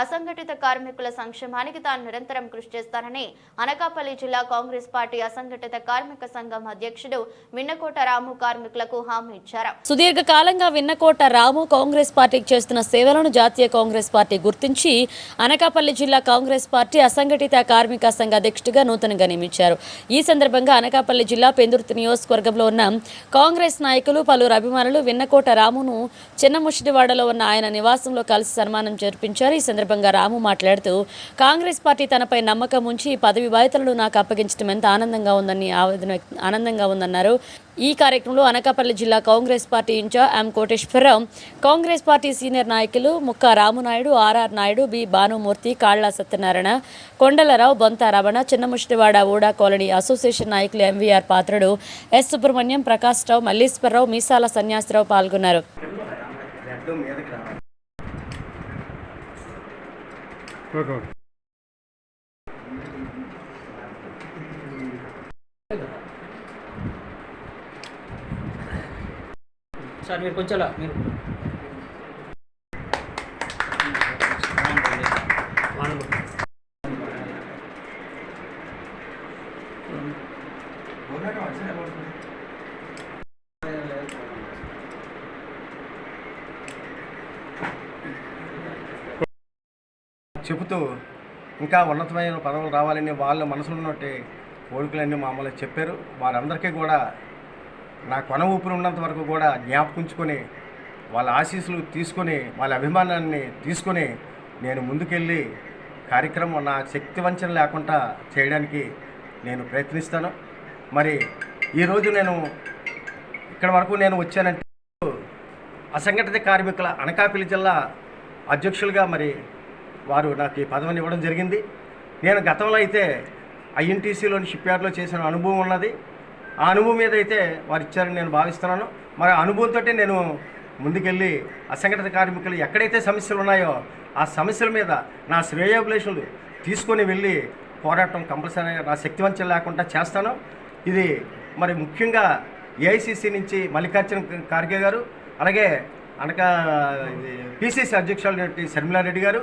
అసంఘటిత కార్మికుల సంక్షేమానికి తాను నిరంతరం కృషి చేస్తానని అనకాపల్లి జిల్లా కాంగ్రెస్ పార్టీ అసంఘటిత కార్మిక సంఘం అధ్యక్షుడు విన్నకోట రాము కార్మికులకు హామీ ఇచ్చారు. సుదీర్ఘకాలంగా విన్నకోట రాము కాంగ్రెస్ పార్టీకి చేస్తున్న సేవలను జాతీయ కాంగ్రెస్ పార్టీ గుర్తించి అనకాపల్లి జిల్లా కాంగ్రెస్ పార్టీ అసంఘటిత కార్మిక సంఘ అధ్యక్షుడిగా నూతనంగా నియమించారు. ఈ సందర్భంగా అనకాపల్లి జిల్లా పెందుర్తి నియోజకవర్గంలో ఉన్న కాంగ్రెస్ నాయకులు పలువురు అభిమానులు విన్నకోట రామును చిన్నముషిడివాడలో ఉన్న ఆయన నివాసంలో కలిసి సన్మానం జరిపించారు. ఈ సందర్భంగా రాము మాట్లాడుతూ కాంగ్రెస్ పార్టీ తనపై నమ్మకం ఉంచి ఈ పదవి బాధ్యతలను నాకు అప్పగించడం ఎంత ఆనందంగా ఉందని ఆవేదన ఆనందంగా ఉందన్నారు. ఈ కార్యక్రమంలో అనకాపల్లి జిల్లా Congress party in charge M Koteswararao Congress party senior నాయకులు Mukka Ramunaidu R R Naidu B. Bhanumurthy Kalla Satyanarayana Kondalarao Bonta Ramana Chinnamushtivada ఊడా colony association నాయకులు M V R Patrudu S. Subrahmanyam Prakash Rao Malleswararao Meesala Sanyasarao పాల్గొన్నారు. Red మీదకి రావాలి okay okay sir మీరు కొంచెం అలా మీరు చెబుతూ ఇంకా ఉన్నతమైన పదవులు రావాలని వాళ్ళ మనసులో ఉన్నట్టు కోరికలన్నీ మామూలుగా చెప్పారు. వారందరికీ కూడా నా కొన ఊపిరి ఉన్నంత వరకు కూడా జ్ఞాపకుంచుకొని వాళ్ళ ఆశీస్సులు తీసుకొని వాళ్ళ అభిమానాన్ని తీసుకొని నేను ముందుకెళ్ళి కార్యక్రమం నా శక్తి వంచన లేకుండా చేయడానికి నేను ప్రయత్నిస్తాను. మరి ఈరోజు నేను ఇక్కడ వరకు నేను వచ్చానంటే అసంఘటిత కార్మికుల అనకాపల్లి జిల్లా అధ్యక్షులుగా మరి వారు నాకు ఈ పదవిని ఇవ్వడం జరిగింది. నేను గతంలో అయితే ఐఎన్టీసీలోని షిప్ యార్డ్లో చేసిన అనుభవం ఉన్నది. ఆ అనుభవం మీద అయితే వారు ఇచ్చారని నేను భావిస్తున్నాను. మరి ఆ అనుభవంతో నేను ముందుకెళ్ళి అసంఘటిత కార్మికులు ఎక్కడైతే సమస్యలు ఉన్నాయో ఆ సమస్యల మీద నా శ్రేయోభిలేషులు తీసుకొని వెళ్ళి పోరాటం కంపల్సరీ నా శక్తివంచం లేకుండా చేస్తాను. ఇది మరి ముఖ్యంగా ఏఐసిసి నుంచి మల్లికార్జున ఖార్గే గారు అలాగే అనక పిసిసి అధ్యక్షులైనటువంటి శర్మిలారెడ్డి గారు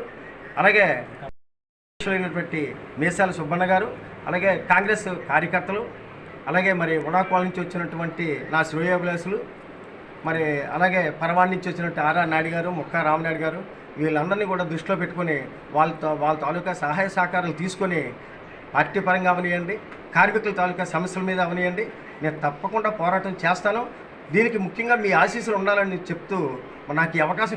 అలాగే అధ్యక్షులైనటువంటి మీసాల సుబ్బన్న గారు అలాగే కాంగ్రెస్ కార్యకర్తలు అలాగే మరి ఉడాకోల నుంచి వచ్చినటువంటి నా శ్రేయోభిలాసులు మరి అలాగే పరవాడి నుంచి వచ్చినట్టు ఆర్ఆర్ నాయుడు గారు ముక్కా రామనాయుడు గారు వీళ్ళందరినీ కూడా దృష్టిలో పెట్టుకొని వాళ్ళతో వాళ్ళ తాలూకా సహాయ సహకారాలు తీసుకొని పార్టీ పరంగా అవనియండి కార్మికుల తాలూకా సమస్యల మీద అవనియండి. నేను తప్పకుండా పోరాటం చేస్తాను. దీనికి ముఖ్యంగా మీ ఆశీస్సులు ఉండాలని చెప్తూ నాకు ఈ అవకాశం